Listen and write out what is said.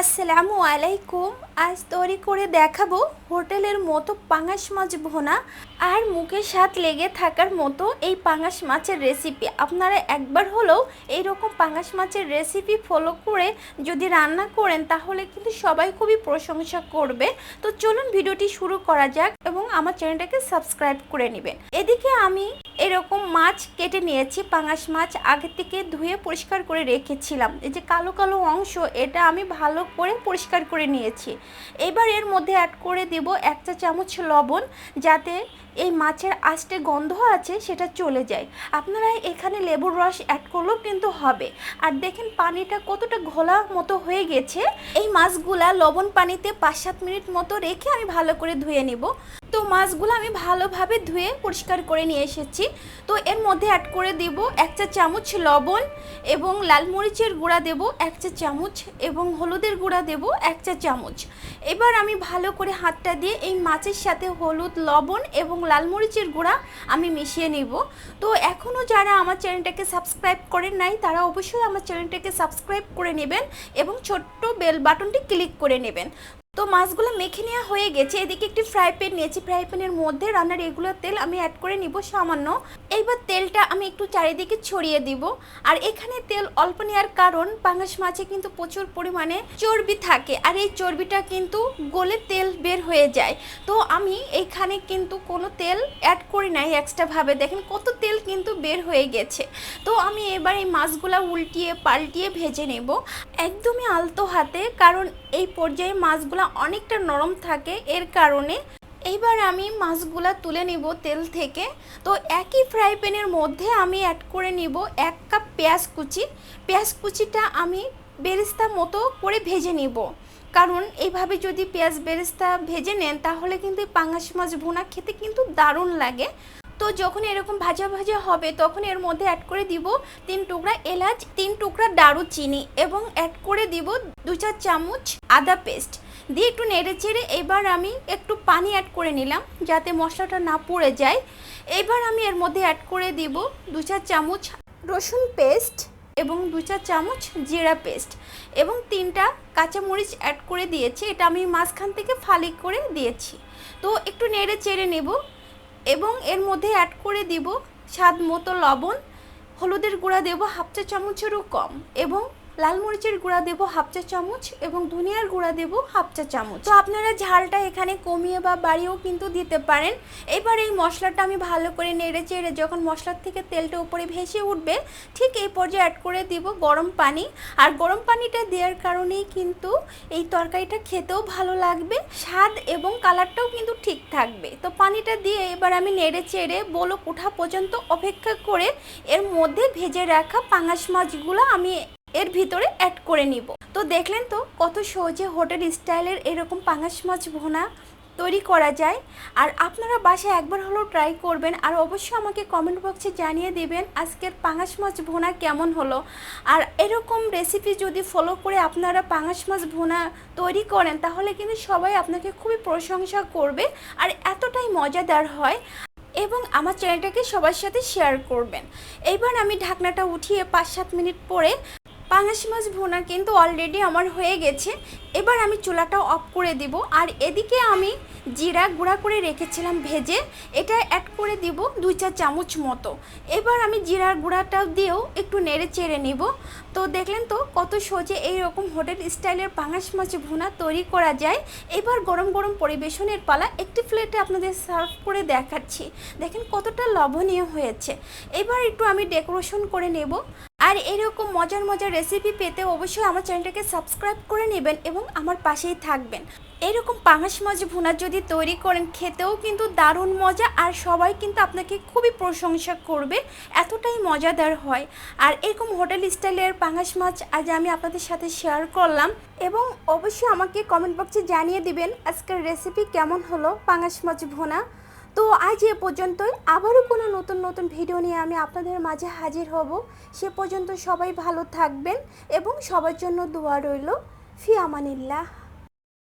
আসসালামু আলাইকুম। আজ তৈরি করে দেখাবো হোটেলের মতো পাঙাশ মাছ ভোনা আর মুখে স্বাদ লেগে থাকার মতো এই পাঙাশ মাছের রেসিপি আপনারা একবার হলেও এইরকম পাঙাশ মাছের রেসিপি ফলো করে যদি রান্না করেন, তাহলে কিন্তু সবাই খুবই প্রশংসা করবে। তো চলুন ভিডিওটি শুরু করা যাক এবং আমার চ্যানেলটাকে সাবস্ক্রাইব করে নেবেন। এদিকে আমি এরকম মাছ কেটে নিয়েছি, পাঙাশ মাছ আগে থেকে ধুয়ে পরিষ্কার করে রেখেছিলাম। এই যে কালো কালো অংশ, এটা আমি ভালো করে পরিষ্কার করে নিয়েছি। এবার এর মধ্যে অ্যাড করে দেব এক চা চামচ লবণ, যাতে এই মাছের আষ্টে গন্ধ আছে সেটা চলে যায়। আপনারা এখানে লেবুর রস অ্যাড করলেও কিন্তু হবে। আর দেখেন পানিটা কতটা ঘোলা মতো হয়ে গেছে। এই মাছগুলা লবণ পানিতে পাঁচ সাত মিনিট মতো রেখে আমি ভালো করে ধুয়ে নিব। তো মাছগুলো আমি ভালোভাবে ধুয়ে পরিষ্কার করে নিয়ে এসেছি। তো এর মধ্যে অ্যাড করে দেব এক চা চামচ লবণ এবং লাল মরিচের গুঁড়া দেব এক চা চামচ এবং হলুদের গুঁড়া দেব এক চা চামচ। এবার আমি ভালো করে হাতটা দিয়ে এই মাছের সাথে হলুদ, লবণ এবং লাল মরিচের গুঁড়া আমি মিশিয়ে নিব। তো এখনও যারা আমার চ্যানেলটাকে সাবস্ক্রাইব করেন নাই, তারা অবশ্যই আমার চ্যানেলটাকে সাবস্ক্রাইব করে নেবেন এবং ছোট্ট বেল বাটনটি ক্লিক করে নেবেন। তো মাছগুলো মেখে নেওয়া হয়ে গেছে। এদিকে একটি ফ্রাই প্যান নিয়েছি। ফ্রাই প্যানের মধ্যে রান্নার রেগুলার তেল আমি অ্যাড করে নিব সামান্য। এইবার তেলটা আমি একটু চারিদিকে ছড়িয়ে দিব। আর এখানে তেল অল্প নেওয়ার কারণ, পাঙাশ মাছে কিন্তু প্রচুর পরিমাণে চর্বি থাকে। আর এই চর্বিটা কিন্তু গলে তেল বের হয়ে যায়। তো আমি এখানে কিন্তু কোনো তেল অ্যাড করি নাই এক্সট্রাভাবে দেখেন কত তেল কিন্তু বের হয়ে গেছে। তো আমি এবার এই মাছগুলো উল্টিয়ে, পাল্টিয়ে ভেজে নেব। একদমই আলতো হাতে, কারণ এই পর্যায়ে মাছগুলা অনেকটা নরম থাকে, এর কারণে এইবার আমি মাছগুলা তুলে নিব তেল থেকে। তো একই ফ্রাই প্যানের মধ্যে আমি অ্যাড করে নিব এক কাপ পেঁয়াজ কুচি। পেঁয়াজ কুচিটা আমি বেরেস্তা মতো করে ভেজে নিব। কারণ এইভাবে যদি পেঁয়াজ বেরেস্তা ভেজে নেন, তাহলে কিন্তু পাঙাশ মাছ ভুনা খেতে কিন্তু দারুণ লাগে। তো যখন এরকম ভাজা ভাজা হবে, তখন এর মধ্যে অ্যাড করে দিব তিন টুকরা এলাচ, তিন টুকরা দারুচিনি এবং অ্যাড করে দিব দু চার চামচ আদা পেস্ট দিয়ে একটু নেড়ে চেড়ে এবার আমি একটু পানি অ্যাড করে নিলাম যাতে মশলাটা না পড়ে যায়। এবার আমি এর মধ্যে অ্যাড করে দিব দু চার চামচ রসুন পেস্ট এবং দু চার চামচ জিরা পেস্ট এবং তিনটা কাঁচামরিচ অ্যাড করে দিয়েছি। এটা আমি মাঝখান থেকে ফালি করে দিয়েছি। তো একটু নেড়ে চেড়ে নেব এবং এর মধ্যে অ্যাড করে দিব স্বাদ মতো লবণ। হলুদের গুঁড়া দেব হাফ চা চামচেরও কম এবং লাল মরিচের গুঁড়া দেব হাফ চা চামচ এবং ধনিয়ার গুঁড়া দেব হাফ চা চামচ। তো আপনারা ঝালটা এখানে কমিয়ে বা বাড়িয়েও কিন্তু দিতে পারেন। এবার এই মশলাটা আমি ভালো করে নেড়ে চেড়ে যখন মশলার থেকে তেলটা উপরে ভেসে উঠবে, ঠিক এই পর্যায়ে অ্যাড করে দিব গরম পানি। আর গরম পানিটা দেওয়ার কারণেই কিন্তু এই তরকারিটা খেতেও ভালো লাগবে, স্বাদ এবং কালারটাও কিন্তু ঠিক থাকবে। তো পানিটা দিয়ে এবার আমি নেড়ে চেড়ে বলক ওঠা পর্যন্ত অপেক্ষা করে এর মধ্যে ভেজে রাখা পাঙাশ মাছগুলো আমি এর ভিতরে অ্যাড করে নিব। তো দেখলেন তো কত সহজে হোটেল স্টাইলের এরকম পাঙাশ মাছ ভোনা তৈরি করা যায়। আর আপনারা বাসায় একবার হলেও ট্রাই করবেন। আর অবশ্যই আমাকে কমেন্ট বক্সে জানিয়ে দেবেন আজকের পাঙাশ মাছ ভোনা কেমন হলো। আর এরকম রেসিপি যদি ফলো করে আপনারা পাঙাশ মাছ ভোনা তৈরি করেন, তাহলে কিন্তু সবাই আপনাকে খুবই প্রশংসা করবে আর এতটাই মজাদার হয়। এবং আমার চ্যানেলটাকে সবার সাথে শেয়ার করবেন। এইবার আমি ঢাকনাটা উঠিয়ে পাঁচ সাত মিনিট পরে পাঙাশ মাছ ভোনা কিন্তু অলরেডি আমার হয়ে গেছে। এবার আমি চুলাটা অফ করে দিব। আর এদিকে আমি জিরা গুঁড়া করে রেখেছিলাম ভেজে। এটা অ্যাড করে দিব দুই চার চামচ মতো। এবার আমি জিরার গুঁড়াটা দিয়েও একটু নেড়ে চেড়ে নিব। তো দেখলেন তো কত সহজে এই রকম হোটেল স্টাইলের পাঙাশ মাছ ভুনা তৈরি করা যায়। এবার গরম গরম পরিবেশনের পালা একটি প্লেটে আপনাদের সার্ভ করে দেখাচ্ছি। দেখেন কতটা লবণীয় হয়েছে। এবার একটু আমি ডেকোরেশন করে নেব। আর এরকম মজার মজার রেসিপি পেতে অবশ্যই আমার চ্যানেলটাকে সাবস্ক্রাইব করে নেবেন এবং আমার পাশেই থাকবেন। এরকম পাঙাশ মাছ ভুনা যদি তৈরি করেন, খেতেও কিন্তু দারুণ মজা আর সবাই কিন্তু আপনাকে খুবই প্রশংসা করবে, এতটাই মজাদার হয়। আর এরকম হোটেল স্টাইলের পাঙাশ মাছ আজ আমি আপনাদের সাথে শেয়ার করলাম এবং অবশ্যই আমাকে কমেন্ট বক্সে জানিয়ে দিবেন আজকের রেসিপি কেমন হলো পাঙাশ মাছ ভুনা। তো আজ এ পর্যন্তই। আবারও কোনো নতুন নতুন ভিডিও নিয়ে আমি আপনাদের মাঝে হাজির হব। সে পর্যন্ত সবাই ভালো থাকবেন এবং সবার জন্য দোয়া রইল। ফি আমানিল্লাহ।